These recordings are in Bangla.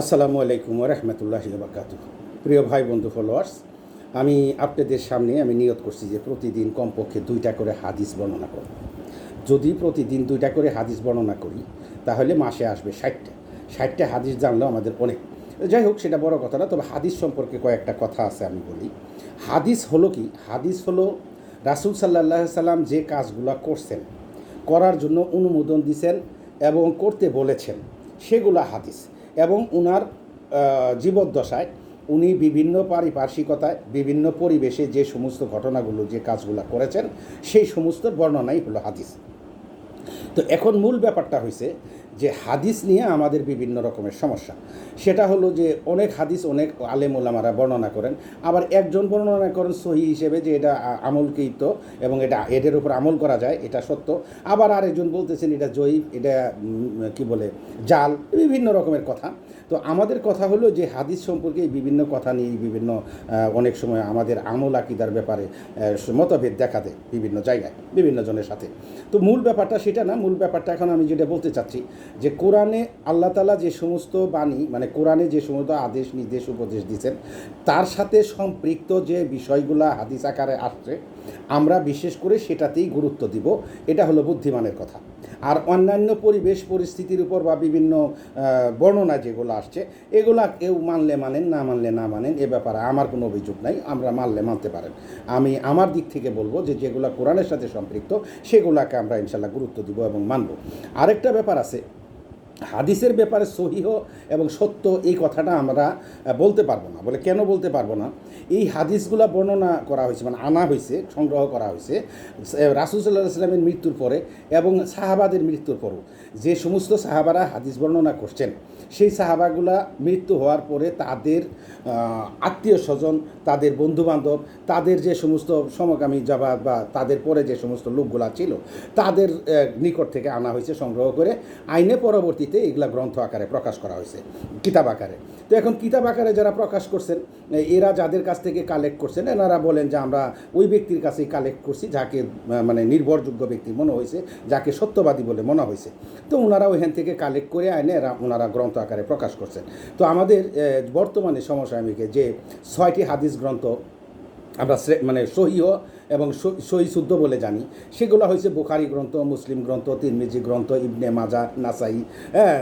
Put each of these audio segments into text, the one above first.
আসসালামু আলাইকুম রহমতুল্লাহ বাকাত প্রিয় ভাই, বন্ধু ফলোয়ার্স আমি আপনাদের সামনে আমি নিয়ত করছি যে প্রতিদিন কমপক্ষে দুইটা করে হাদিস বর্ণনা করব। যদি প্রতিদিন দুইটা করে হাদিস বর্ণনা করি, তাহলে মাসে আসবে ষাটটা। ষাটটা হাদিস জানলেও আমাদের অনেক যাই হোক, সেটা বড় কথা না, তবে হাদিস সম্পর্কে কয়েকটা কথা আছে আমি বলি। হাদিস হলো কি? হাদিস হলো রাসুল সাল্লাহ সাল্লাম যে কাজগুলো করছেন, করার জন্য অনুমোদন দিছেন এবং করতে বলেছেন, সেগুলা হাদিস। এবং উনার জীবদ্দশায় উনি বিভিন্ন পারিপার্শ্বিকতায় বিভিন্ন পরিবেশে যে সমস্ত ঘটনাগুলো, যে কাজগুলো করেছেন, সেই সমস্ত বর্ণনাই হলো হাদিস। তো এখন মূল ব্যাপারটা হয়েছে যে হাদিস নিয়ে আমাদের বিভিন্ন রকমের সমস্যা। সেটা হলো যে অনেক হাদিস অনেক আলেম ওলামারা বর্ণনা করেন। আবার একজন বর্ণনা করেন সহি হিসেবে যে এটা আমলকৃত এবং এটা এদের উপর আমল করা যায়, এটা সত্য। আবার আরেকজন বলতেছেন এটা জয়ী এটা কি বলে, জাল, বিভিন্ন রকমের কথা। তো আমাদের কথা হলো যে হাদিস সম্পর্কে বিভিন্ন কথা নিয়ে বিভিন্ন অনেক সময় আমাদের আমল আকিদার ব্যাপারে মতভেদ দেখা দেয় বিভিন্ন জায়গায়, বিভিন্ন জনের সাথে। তো মূল ব্যাপারটা সেটা না, মূল ব্যাপারটা এখন আমি যেটা বলতে চাচ্ছি যে কোরআনে আল্লাহ তালা যে সমস্ত বাণী মানে কোরআনে যে সমস্ত আদেশ, নির্দেশ, উপদেশ দিচ্ছেন তার সাথে সম্পৃক্ত যে বিষয়গুলা হাদিস আকারে আসছে আমরা বিশেষ করে সেটাতেই গুরুত্ব দিব। এটা হলো বুদ্ধিমানের কথা। আর অন্যান্য পরিবেশ, পরিস্থিতির উপর বা বিভিন্ন বর্ণনা যেগুলো আসছে, এগুলা কেউ মানলে মানেন, না মানলে না মানেন, এ ব্যাপারে আমার কোনো অভিযোগ নাই, আমরা মানলে মানতে পারেন। আমি আমার দিক থেকে বলব যে যেগুলো কোরআনের সাথে সম্পৃক্ত, সেগুলাকে আমরা ইনশাল্লাহ গুরুত্ব দিব এবং মানব। আরেকটা ব্যাপার আছে হাদিসের ব্যাপারে সহিহ এবং সত্য এই কথাটা আমরা বলতে পারব না। বলে কেন বলতে পারব না? এই হাদিসগুলা বর্ণনা করা হয়েছে মানে আনা হয়েছে, সংগ্রহ করা হয়েছে রাসুল সাল্লাহ সাল্লামের মৃত্যুর পরে এবং সাহাবাদের মৃত্যুর পরও। যে সমস্ত সাহাবারা হাদিস বর্ণনা করছেন, সেই সাহাবাগুলা মৃত্যু হওয়ার পরে তাদের আত্মীয় স্বজন, তাদের বন্ধুবান্ধব, তাদের যে সমস্ত সমকামী যাবা বা তাদের পরে যে সমস্ত লোকগুলা ছিল, তাদের নিকট থেকে আনা হয়েছে, সংগ্রহ করে আইনে পরবর্তীতে এগুলা গ্রন্থ আকারে প্রকাশ করা হয়েছে, কিতাব আকারে। তো এখন কিতাব আকারে যারা প্রকাশ করছেন এরা যাদের কাছ থেকে কালেক্ট করছেন, এনারা বলেন যে আমরা ওই ব্যক্তির কাছেই কালেক্ট করছি, যাকে মানে নির্ভরযোগ্য ব্যক্তি মনে হয়েছে, যাকে সত্যবাদী বলে মনে হয়েছে। তো ওনারা ওইখান থেকে কালেক্ট করে আইনে এরা ওনারা গ্রন্থ আকারে প্রকাশ করছেন। তো আমাদের বর্তমানে সমসাময়িকে যে ছয়টি হাদিস গ্রন্থ আমরা মানে সহিহ এবং সহি শুদ্ধ বলে জানি। সেগুলো হয়েছে বুখারি গ্রন্থ, মুসলিম গ্রন্থ, তিরমিজি গ্রন্থ, ইবনে মাজা, নাসাই হ্যাঁ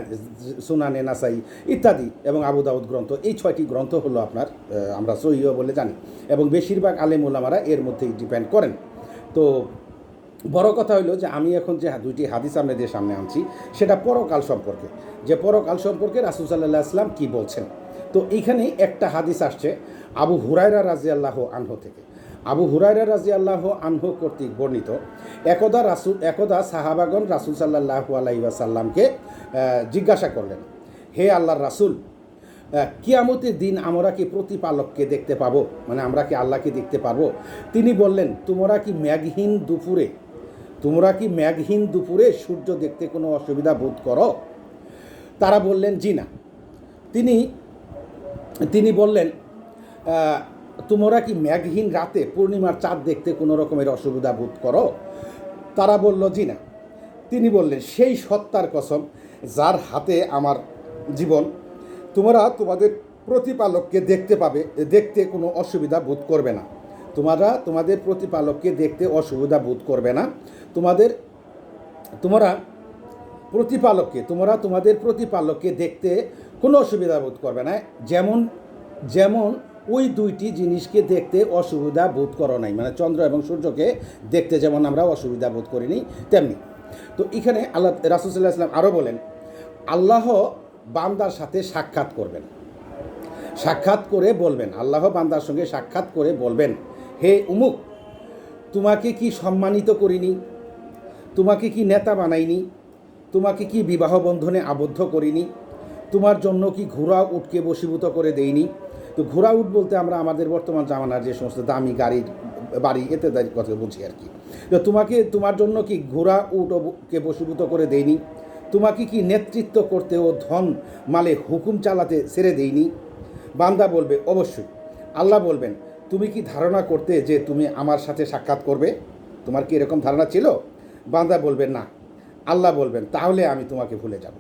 সুনানে নাসাই ইত্যাদি এবং আবু দাউদ গ্রন্থ। এই ছয়টি গ্রন্থ হলো আপনার আমরা সহিহ বলে জানি এবং বেশিরভাগ আলেম ওলামারা এর মধ্যেই ডিপেন্ড করেন। তো বড় কথা হলো যে আমি এখন যে দুইটি হাদিস আপনাদের সামনে আনছি, সেটা পরকাল সম্পর্কে। যে পরকাল সম্পর্কে রাসুল সাল্লাহ আসলাম কী বলছেন? তো এইখানে একটা হাদিস আসছে, আবু হুরায়রা রাজি আল্লাহ আনহ থেকে। আবু হুরায়রা রাজি আল্লাহ আনহ কর্তৃক বর্ণিত, একদা রাসুল একদা সাহাবাগন রাসুল সাল্লাহ আলাইসাল্লামকে জিজ্ঞাসা করলেন, হে আল্লাহর রাসুল কিয়ামতের দিন আমরা কি প্রতিপালককে দেখতে পাবো? মানে আমরা কি আল্লাহকে দেখতে পারব? তিনি বললেন, তোমরা কি ম্যাগহীন দুপুরে, তোমরা কি ম্যাগহীন দুপুরে সূর্য দেখতে কোনো অসুবিধা বোধ করো? তারা বললেন, জি না। তিনি তিনি বললেন তোমরা কি ম্যাগহীন রাতে পূর্ণিমার চাঁদ দেখতে কোনো রকমের অসুবিধা বোধ করো? তারা বলল, জি না। তিনি বললেন, সেই সত্তার কসম, যার হাতে আমার জীবন, তোমরা তোমাদের প্রতিপালককে দেখতে পাবে, দেখতে কোনো অসুবিধা বোধ করবে না। তোমরা তোমাদের প্রতিপালককে দেখতে অসুবিধা বোধ করবে না। তোমাদের, তোমরা প্রতিপালককে, তোমরা তোমাদের প্রতিপালককে দেখতে কোনো অসুবিধা বোধ করবে না। যেমন যেমন ওই দুইটি জিনিসকে দেখতে অসুবিধা বোধ করো নাই। মানে চন্দ্র এবং সূর্যকে দেখতে যেমন আমরা অসুবিধা বোধ করিনি, তেমনি। তো এখানে আল্লাহ রাসুসাল্লাহ ইসলাম আরও বলেন, আল্লাহ বান্দার সাথে সাক্ষাৎ করবেন। সাক্ষাৎ করে বলবেন। আল্লাহ বান্দার সঙ্গে সাক্ষাৎ করে বলবেন, হে উমুক, তোমাকে কি সম্মানিত করিনি? তোমাকে কি নেতা বানাইনি? তোমাকে কি বিবাহ বন্ধনে আবদ্ধ করিনি? তোমার জন্য কি ঘোড়া উটকে বসীভূত করে দেইনি? তো ঘোড়া উট বলতে আমরা আমাদের বর্তমান জামানার যে সমস্ত দামি গাড়ির বাড়ি, এতে কথা বুঝি আর কি। তো তোমাকে, তোমার জন্য কি ঘোড়া উটকে বসীভূত করে দেইনি? তোমাকে কি নেতৃত্ব করতে ও ধন মালে হুকুম চালাতে ছেড়ে দেইনি? বান্দা বলবে, অবশ্যই। আল্লাহ বলবেন, তুমি কি ধারণা করতে যে তুমি আমার সাথে সাক্ষাৎ করবে? তোমার কি এরকম ধারণা ছিল? বান্দা বলবেন না। আল্লাহ বলবেন, তাহলে আমি তোমাকে ভুলে যাব।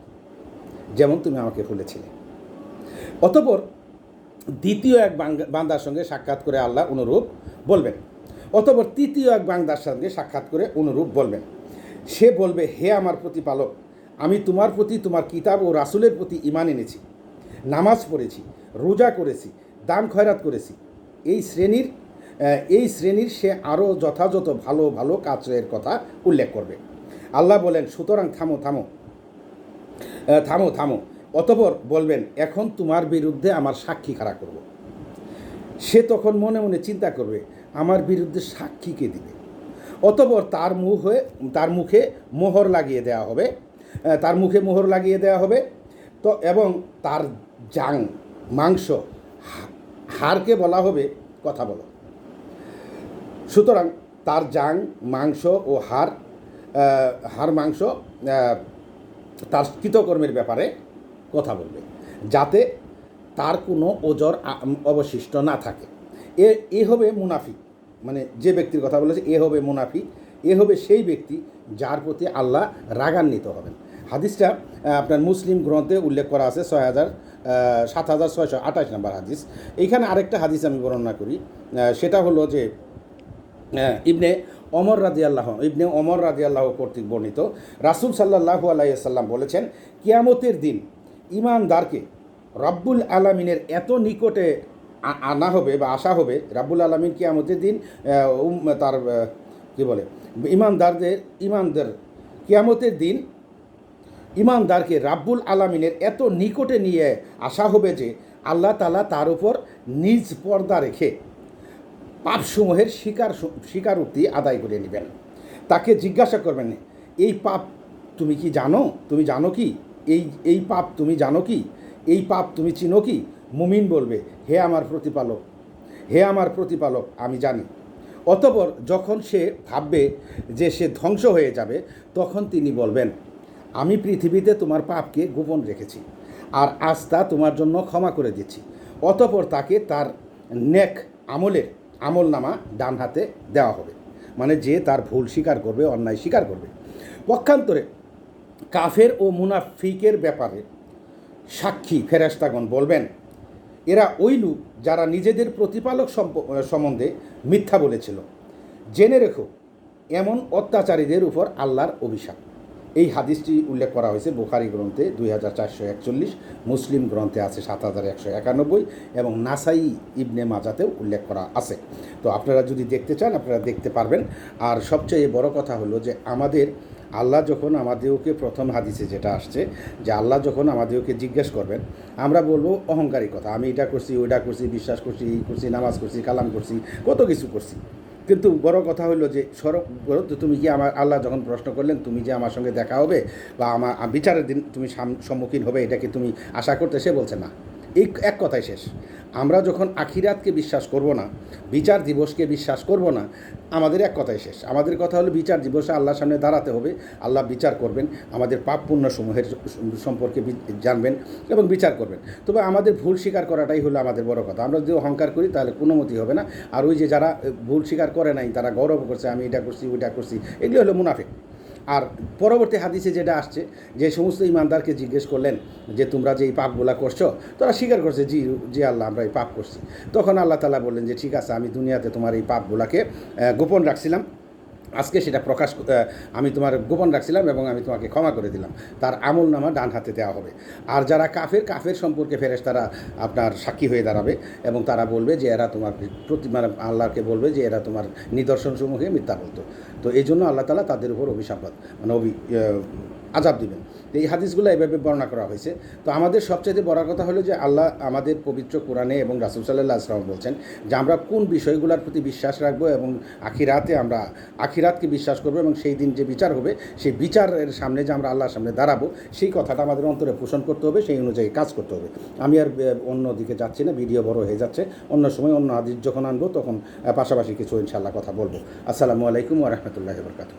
যেমন তুমি আমাকে ভুলেছিলে অতপর দ্বিতীয় এক বান্দার সঙ্গে সাক্ষাৎ করে আল্লাহ অনুরূপ বলবেন। অতপর তৃতীয় এক বান্দার সঙ্গে সাক্ষাৎ করে অনুরূপ বলবেন। সে বলবে, হে আমার প্রতিপালক, আমি তোমার প্রতি তোমার কিতাব ও রাসুলের প্রতি ইমান এনেছি, নামাজ পড়েছি, রোজা করেছি, দান খয়রাত করেছি। এই শ্রেণির এই শ্রেণির সে আরও যথাযথ ভালো ভালো কাজের কথা উল্লেখ করবে। আল্লাহ বলেন, সুতরাং থামো থামো থামো থামো। অতপর বলবেন, এখন তোমার বিরুদ্ধে আমার সাক্ষী খাড়া করব। সে তখন মনে মনে চিন্তা করবে, আমার বিরুদ্ধে সাক্ষী কে দিবে? অতপর তার মুখ হয়ে, তার মুখে মোহর লাগিয়ে দেওয়া হবে। তার মুখে মোহর লাগিয়ে দেওয়া হবে। তো, এবং তার জাং, মাংস, হাড়কে বলা হবে, কথা বলো। সুতরাং তার জাং, মাংস ও হাড় হাড়, মাংস তার কৃতকর্মের ব্যাপারে কথা বলবে, যাতে তার কোনো ওজর অবশিষ্ট না থাকে। এ এ হবে মুনাফি মানে যে ব্যক্তির কথা বলেছে, এ হবে মুনাফি, এ হবে সেই ব্যক্তি যার প্রতি আল্লাহ রাগান্বিত হবেন। হাদিসটা আপনার মুসলিম গ্রন্থে উল্লেখ করা আছে ছয় হাজার সাত হাজার ছয়শো আঠাশ নম্বর হাদিস। এইখানে আরেকটা হাদিস আমি বর্ণনা করি সেটা হলো যে ইবনে অমর রাজি আল্লাহ ইবনে অমর রাজি আল্লাহ কর্তৃক বর্ণিত। রাসুল সাল্লাহু আলাইসাল্লাম বলেছেন, কিয়ামতের দিন ইমানদারকে রব্বুল আলমিনের এত নিকটে আনা হবে বা আসা হবে, রাব্বুল আলমিন কিয়ামতের দিন তার কী বলে ইমানদারদের ইমানদার কিয়ামতের দিন ইমানদারকে রাব্বুল আলামিনের এত নিকটে নিয়ে আসা হবে যে, আল্লাহ তালা তার উপর নিজ পর্দা রেখে পাপসমূহের স্বীকার স্বীকারোক্তি আদায় করে নেবেন। তাকে জিজ্ঞাসা করবেন, এই পাপ তুমি কি জানো? তুমি জানো কি? এই এই পাপ তুমি জানো কি? এই পাপ তুমি চিনো কি? মুমিন বলবে, হে আমার প্রতিপালক, হে আমার প্রতিপালক, আমি জানি। অতপর যখন সে ভাববে যে সে ধ্বংস হয়ে যাবে, তখন তিনি বলবেন, আমি পৃথিবীতে তোমার পাপকে গোপন রেখেছি, আর তা তোমার জন্য ক্ষমা করে দিচ্ছি। অতপর তাকে তার নেক আমলের আমল নামা ডান হাতে দেওয়া হবে। মানে যে তার ভুল স্বীকার করবে, অন্যায় স্বীকার করবে। পক্ষান্তরে কাফের ও মুনাফিকের ব্যাপারে সাক্ষী ফেরাস্তাগণ বলবেন, এরা ওই লোক যারা নিজেদের প্রতিপালক সম্বন্ধে মিথ্যা বলেছিল। জেনে রেখো, এমন অত্যাচারীদের উপর আল্লাহর অভিশাপ। এই হাদিসটি উল্লেখ করা হয়েছে বোখারি গ্রন্থে দুই হাজার চারশো একচল্লিশ, মুসলিম গ্রন্থে আছে সাত হাজার একশো একানব্বই এবং নাসাই ইবনে মাজাতেও উল্লেখ করা আছে। তো আপনারা যদি দেখতে চান, আপনারা দেখতে পারবেন। আর সবচেয়ে বড় কথা হলো যে আমাদের আল্লাহ যখন আমাদেরকে প্রথম হাদিসে যেটা আসছে, যে আল্লাহ যখন আমাদেরকে জিজ্ঞেস করবেন, আমরা বলব অহংকারী কথা। আমি এটা করছি, ওইটা করছি, বিশ্বাস করছি, এই করছি, নামাজ করছি, কালাম করছি, কত কিছু করছি। কিন্তু বড় কথা হলো যে সরব তুমি কি আমার আল্লাহ যখন প্রশ্ন করলেন, তুমি যে আমার সঙ্গে দেখা হবে বা আমার বিচারের দিন তুমি সাম- সম্মুখীন হবে এটাকে তুমি আশা করতে? সে বলছে না। এই এক কথাই শেষ। আমরা যখন আখিরাতকে বিশ্বাস করব না, বিচার দিবসকে বিশ্বাস করব না, আমাদের এক কথাই শেষ। আমাদের কথা হলো বিচার দিবসে আল্লাহর সামনে দাঁড়াতে হবে, আল্লাহ বিচার করবেন, আমাদের পাপ পুণ্য সমূহের সম্পর্কে জানবেন এবং বিচার করবেন। তবে আমাদের ভুল স্বীকার করাটাই হলো আমাদের বড় কথা। আমরা যদি অহংকার করি, তাহলে কোনো মতি হবে না। আর ওই যে যারা ভুল স্বীকার করে নাই, তারা গৌরব করছে, আমি এটা করছি, ওইটা করছি, এগুলো হলো মুনাফিক। আর পরবর্তী হাদিসে যেটা আসছে, যে সমস্ত ইমানদারকে জিজ্ঞেস করলেন যে তোমরা যে এই পাপগুলা করছ, তারা স্বীকার করছে, জি জি আল্লাহ, আমরা এই পাপ করছি। তখন আল্লাহ তালা বললেন যে, ঠিক আছে, আমি দুনিয়াতে তোমার এই পাপগুলাকে গোপন রাখছিলাম। আজকে সেটা প্রকাশ আমি তোমার গোপন রাখছিলাম এবং আমি তোমাকে ক্ষমা করে দিলাম। তার আমল নামা ডান হাতে দেওয়া হবে। আর যারা কাফের কাফের সম্পর্কে ফেরেস তারা আপনার সাক্ষী হয়ে দাঁড়াবে এবং তারা বলবে যে এরা তোমার প্রতি মানে আল্লাহকে বলবে যে এরা তোমার নিদর্শন সমূহে মিথ্যা বলতো। তো এই জন্য আল্লাহ তালা তাদের উপর অভিশাপ মানে অভি আজাব দিবেন। এই হাদিসগুলো এভাবে বর্ণনা করা হয়েছে। তো আমাদের সবচেয়ে বড় কথা হলো যে আল্লাহ আমাদের পবিত্র কোরআনে এবং রাসুল সাল্লাহ আসলাম বলছেন যে আমরা কোন বিষয়গুলোর প্রতি বিশ্বাস রাখব এবং আখিরাতে আমরা আখিরাতকে বিশ্বাস করব এবং সেই দিন যে বিচার হবে, সেই বিচারের সামনে যে আমরা আল্লাহর সামনে দাঁড়াবো, সেই কথাটা আমাদের অন্তরে পোষণ করতে হবে, সেই অনুযায়ী কাজ করতে হবে। আমি আর অন্য দিকে যাচ্ছি না, ভিডিও বড় হয়ে যাচ্ছে। অন্য সময় অন্য হাদিস যখন আনব তখন পাশাপাশি কিছু ইনশাল্লাহ কথা বলব। আসসালামু আলাইকুম ওরহমতুল্লাহ বরকাত